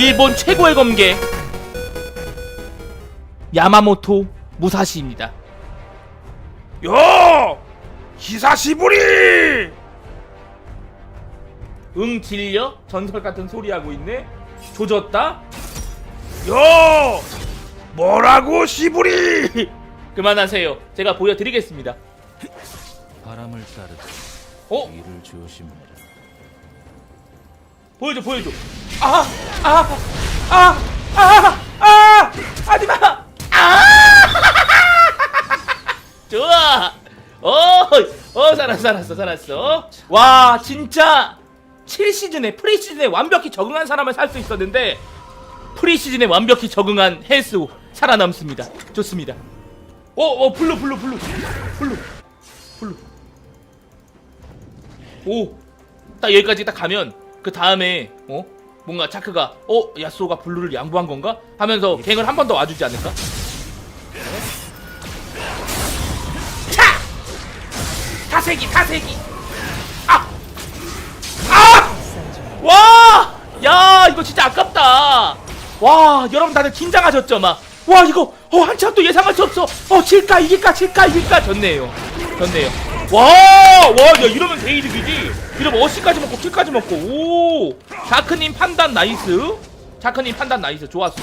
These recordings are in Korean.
일본 최고의 검계 야마모토 무사시입니다. 야! 히사시부리! 응 질려? 전설 같은 소리 하고 있네. 조졌다. 야! 뭐라고 시부리! 그만하세요. 제가 보여드리겠습니다. 바람을 따르듯 어? 이를 조심해라. 보여줘 보여줘. 아! 아! 아! 아! 아! 하지마! 아! 좋아! 어! 어 살았어 살았어 살았어. 와 진짜 7시즌에 프리시즌에 완벽히 적응한 사람을 살 수 있었는데 프리시즌에 완벽히 적응한 헬스 살아남습니다. 좋습니다. 어, 어, 블루, 블루, 블루, 블루, 블루. 오, 딱 여기까지 딱 가면 그 다음에 어 뭔가 차크가 어 야스오가 블루를 양보한 건가 하면서 갱을 한 번 더 와주지 않을까? 차! 타세기, 타세기. 아, 아! 와! 야, 이거 진짜 아깝다. 와, 여러분 다들 긴장하셨죠, 막. 와, 이거 어 한참 또 예상할 수 없어. 어, 질까 이길까 질까 이길까 졌네요. 졌네요. 와, 와, 야 이러면 개이득이지. 이러면 어시까지 먹고 킬까지 먹고. 오, 자크님 판단 나이스. 자크님 판단 나이스. 좋았어.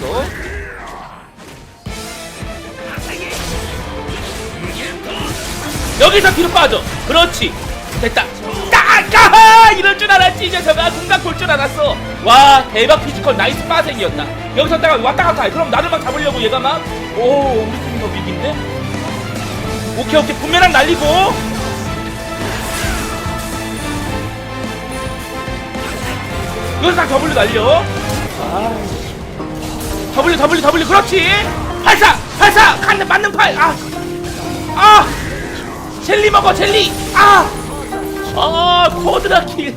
여기서 뒤로 빠져. 그렇지. 됐다. 따까! 이럴 줄 알았지 이 녀석아 공각 볼줄 알았어 와 대박 피지컬 나이스 빠생이었다 여기서 따가 왔다 갔다 해 그럼 나를 막 잡으려고 얘가 막오 우리 팀이 더 위기인데 오케이 오케이 분면랑 날리고 딱 W 날려 아 W W W 그렇지 발사 발사 간는 맞는 팔 아 아! 젤리 먹어 젤리 아! 아 코드라킬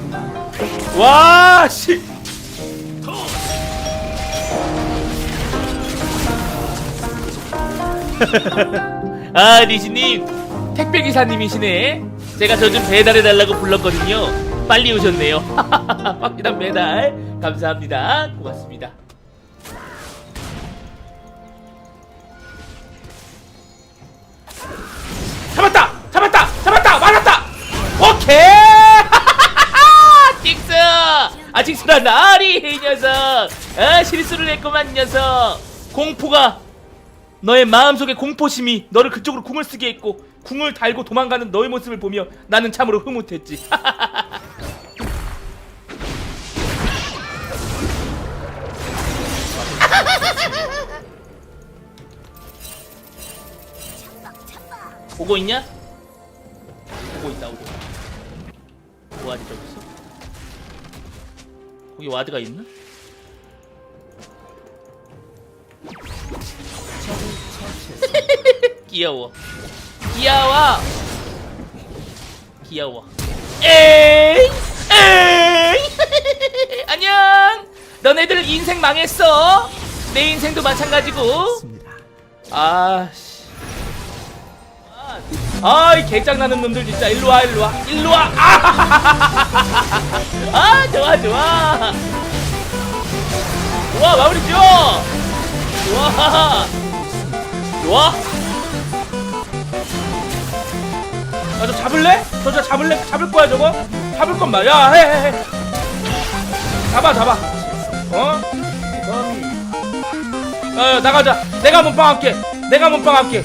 와 씨. 아 리시님 택배 기사님이시네. 제가 저 좀 배달해 달라고 불렀거든요. 빨리 오셨네요. 확실한 배달 감사합니다. 고맙습니다. 잡았다! 잡았다! 잡았다! 맞았다! 오케이! 직스! 아 직스란 나리 이 녀석! 아 실수를 했구만 이 녀석! 공포가 너의 마음속의 공포심이 너를 그쪽으로 궁을 쓰게 했고 궁을 달고 도망가는 너의 모습을 보며 나는 참으로 흐뭇했지 오고 있냐? 오고 있다 오고 와드 저기 있어? 거기 와드가 있나? 귀여워. 귀여워! 귀여워. 에이! 에이! 안녕! 너네들 인생 망했어! 내 인생도 마찬가지고. 아씨 아이 개짱나는 놈들 진짜. 일로와 일로와. 일로와. 아, 아 좋아 좋아. 좋아 마무리 지어. 좋아 좋아 야저 잡을래? 저저 잡을래? 잡을 거야 저거? 잡을 건말. 야해 해, 해. 잡아 잡아. 어? 어 나가자. 내가 몸빵 할게. 내가 몸빵 할게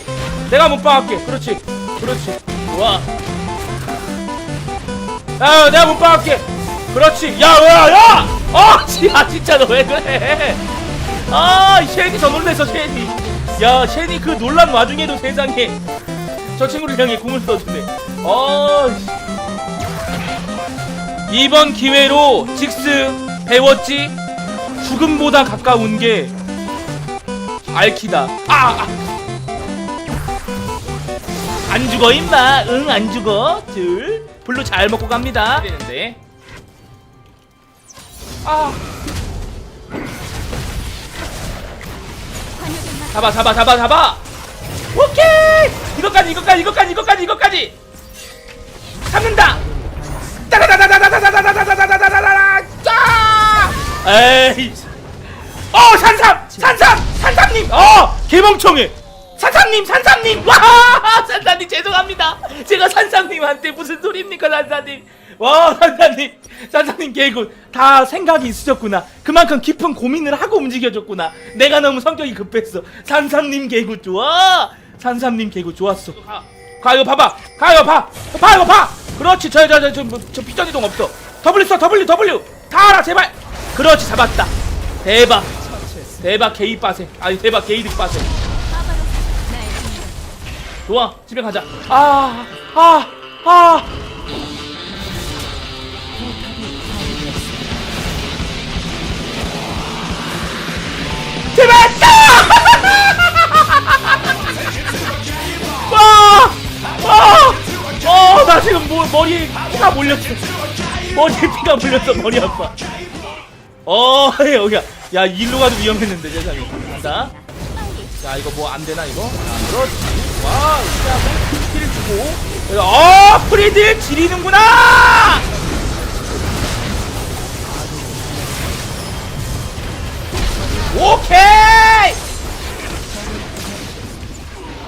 내가 몸빵할게. 그렇지. 그렇지. 좋아. 야 내가 몸빵할게. 그렇지. 야야야! 어 야, 진짜 너 왜 그래? 아 쉐니 저 놀랬어 쉐니. 야 쉐니 그 놀란 와중에도 세상에 저 친구를 향해 공을 써주네 어 씨. 이번 기회로 직스 배웠지? 죽음보다 가까운 게 알키다. 아, 아. 안 죽어 임마 응 안 죽어 둘 블루 잘 먹고 갑니다 되는데 아 잡아 잡아 잡아 잡아 오케이 이것까지 이것까지 이것까지 이것까지 이것까지 잡는다 따다다다다다다다다다다다다다다다 짜 에이 어 산삼 산삼 산삼님 어 개멍청해 산삼님 산삼님! 와 산삼님 죄송합니다. 제가 산삼님한테 무슨 소리입니까 산삼님? 와 산삼님! 산삼님 개구 다 생각이 있으셨구나. 그만큼 깊은 고민을 하고 움직여줬구나. 내가 너무 성격이 급했어. 산삼님 개구 좋아. 산삼님 개구 좋았어. 가, 가 이거 봐봐. 가 이거 봐 봐 이거 봐. 그렇지. 저저 저 저 피전 이동 없어. W 써 W W 다 알아 제발. 그렇지 잡았다. 대박. 대박 게이 빠세. 아니 대박 게이득 빠세 좋아 집에 가자 아 아, 아. 제발 와! 와! 어, 나 지금 뭐, 머리에 피가 몰렸어. 머리에 피가 몰렸어, 머리 아파. 어, 여기야. 야, 일로 가도 위험했는데, 세상에. 간다. 자, 이거 뭐 안 되나, 이거? 자, 그렇지. 와, 이렇게 하고, 피를 주고. 어, 프리드 지리는구나! 오케이!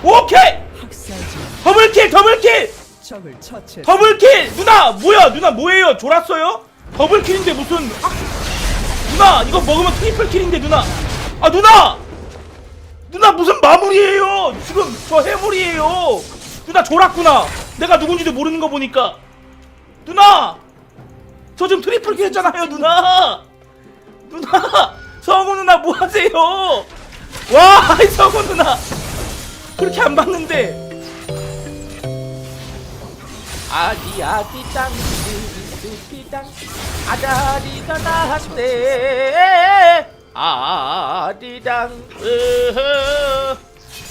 오케이! 더블킬, 더블킬! 더블킬! 누나! 뭐야, 누나 뭐예요? 졸았어요? 더블킬인데 무슨. 아, 누나! 이거 먹으면 트리플킬인데, 누나! 아, 누나! 누나 무슨 마무리예요? 지금 저 해물이에요! 누나 졸았구나! 내가 누군지도 모르는 거 보니까! 누나! 저 지금 트리플 킬 했잖아요, 누나! 누나! 성우 누나 뭐 하세요? 와, 이 성우 누나! 그렇게 안 봤는데! 아디 아디 땅 아다리가 나한테 아디당 으흐.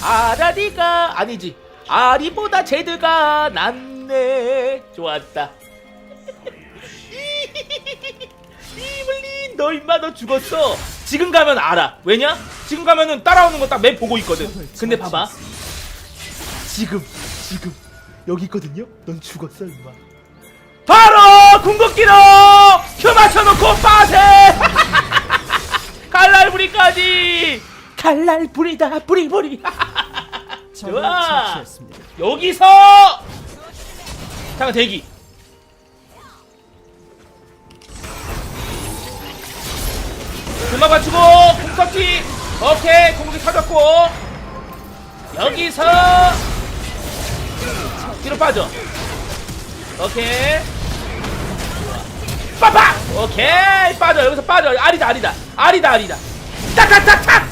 아다리가 아니지. 아리보다 제드가 낫네. 좋았다. 이블린 너 임마 너 죽었어. 지금 가면 알아. 왜냐? 지금 가면은 따라오는 거딱맵 보고 있거든. 근데 봐봐. 지금 지금. 여기 있거든요? 넌 죽었어 임마. 바로 궁극기로 큐 맞춰놓고 빠세 갈랄부리까지. 갈랄부리다 부리부리. 좋아. 여기서. 잠깐 대기. 금방 맞추고 궁석기. 오케이 궁극기 터졌고. 여기서. 뒤로 빠져. 오케이 빠박 오케이 빠져. 여기서 빠져. 아리다 아리다. 아리다 아리다. 딱딱딱딱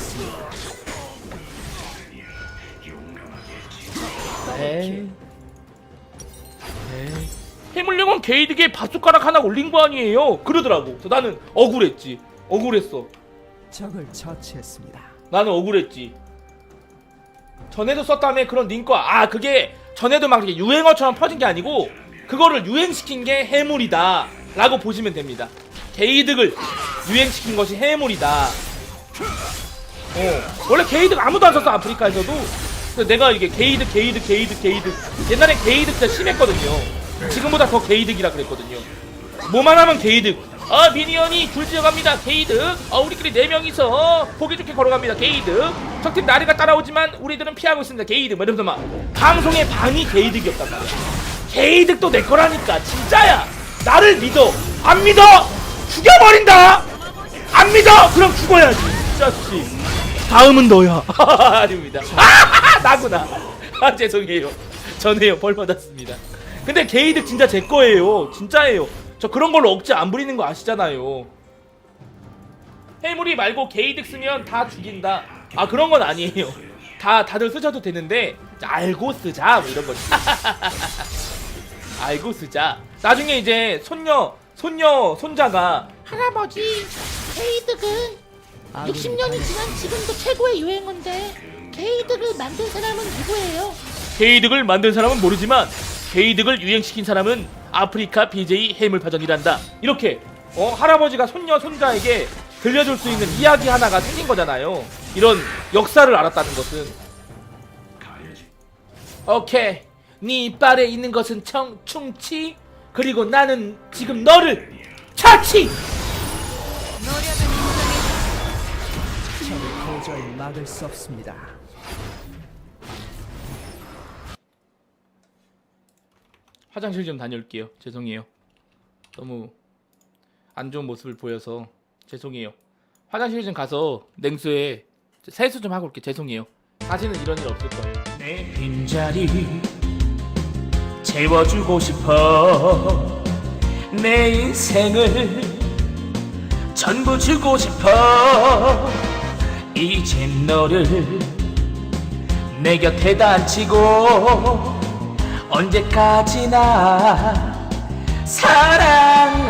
에이. 에이. 해물령은 게이득에 밥숟가락 하나 올린 거 아니에요? 그러더라고. 그래서 나는 억울했지. 억울했어. 적을 처치했습니다. 나는 억울했지. 전에도 썼다며 그런 링크 아 그게 전에도 막 이렇게 유행어처럼 퍼진 게 아니고 그거를 유행시킨 게 해물이다 라고 보시면 됩니다. 게이득을 유행시킨 것이 해물이다. 어 원래 게이득 아무도 안 썼어 아프리카에서도. 그래서 내가 이게 게이득 게이득 게이득 게이득 옛날에 게이득 진짜 심했거든요. 지금보다 더 게이득이라 그랬거든요. 뭐만 하면 게이득. 어 미니언이 굴지어갑니다 게이득. 어 우리끼리 네 명이서 보기 좋게 걸어갑니다 게이득. 적팀 나리가 따라오지만 우리들은 피하고 있습니다 게이득. 뭐 이러면서 막 방송의 반이 게이득이었단 말이야. 게이득도 내 거라니까 진짜야. 나를 믿어. 안 믿어. 죽여버린다. 안 믿어. 그럼 죽어야지. 자식. 다음은 너야. 아닙니다. 아, 나구나. 아 죄송해요. 전해요. 벌 받았습니다. 근데 게이득 진짜 제 거예요. 진짜예요. 저 그런 걸로 억지 안 부리는 거 아시잖아요. 해물이 말고 게이득 쓰면 다 죽인다. 아 그런 건 아니에요. 다 다들 쓰셔도 되는데 알고 쓰자 뭐 이런 거지. 알고 쓰자. 나중에 이제 손녀 손녀 손자가 할아버지, 게이득은 60년이 지난 지금도 최고의 유행어인데 게이득을 만든 사람은 누구예요? 게이득을 만든 사람은 모르지만 게이득을 유행시킨 사람은 아프리카 BJ 해물파전이란다. 이렇게 어 할아버지가 손녀 손자에게 들려줄 수 있는 이야기 하나가 생긴 거잖아요. 이런 역사를 알았다는 것은. 오케이. 네 이빨에 있는 것은 청 충치 그리고 나는 지금 너를 차치. 도저히 막을 수 없습니다. 화장실 좀 다녀올게요. 죄송해요. 너무 안 좋은 모습을 보여서 죄송해요. 화장실 좀 가서 냉수에 세수 좀 하고 올게. 죄송해요. 다시는 이런 일 없을 거예요. 내 빈자리 채워주고 싶어. 내 인생을 전부 주고 싶어. 이젠 너를 내 곁에다 앉히고 언제까지나 사랑할까봐